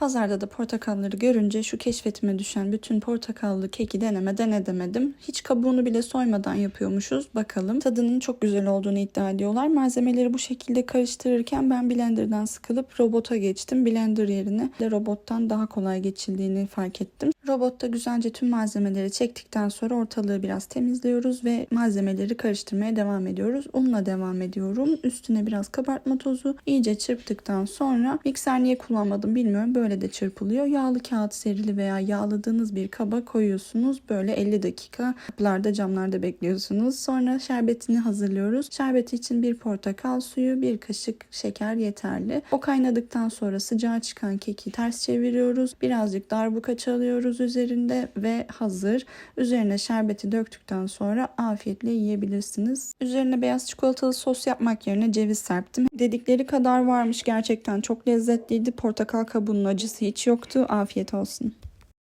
Pazarda da portakalları görünce şu keşfetime düşen bütün portakallı keki denemeden edemedim. Hiç kabuğunu bile soymadan yapıyormuşuz. Bakalım. Tadının çok güzel olduğunu iddia ediyorlar. Malzemeleri bu şekilde karıştırırken ben blenderdan sıkılıp robota geçtim. Blender yerine de robottan daha kolay geçildiğini fark ettim. Robotta güzelce tüm malzemeleri çektikten sonra ortalığı biraz temizliyoruz ve malzemeleri karıştırmaya devam ediyoruz. Unla devam ediyorum. Üstüne biraz kabartma tozu iyice çırptıktan sonra mikser niye kullanmadım bilmiyorum. Böyle de çırpılıyor. Yağlı kağıt serili veya yağladığınız bir kaba koyuyorsunuz. Böyle 50 dakika kapılarda camlarda bekliyorsunuz. Sonra şerbetini hazırlıyoruz. Şerbeti için bir portakal suyu, bir kaşık şeker yeterli. O kaynadıktan sonra sıcağı çıkan keki ters çeviriyoruz. Birazcık darbuka çalıyoruz üzerinde ve hazır. Üzerine şerbeti döktükten sonra afiyetle yiyebilirsiniz. Üzerine beyaz çikolatalı sos yapmak yerine ceviz serptim. Dedikleri kadar varmış gerçekten çok lezzetliydi. Portakal kabuğunun acısı hiç yoktu. Afiyet olsun.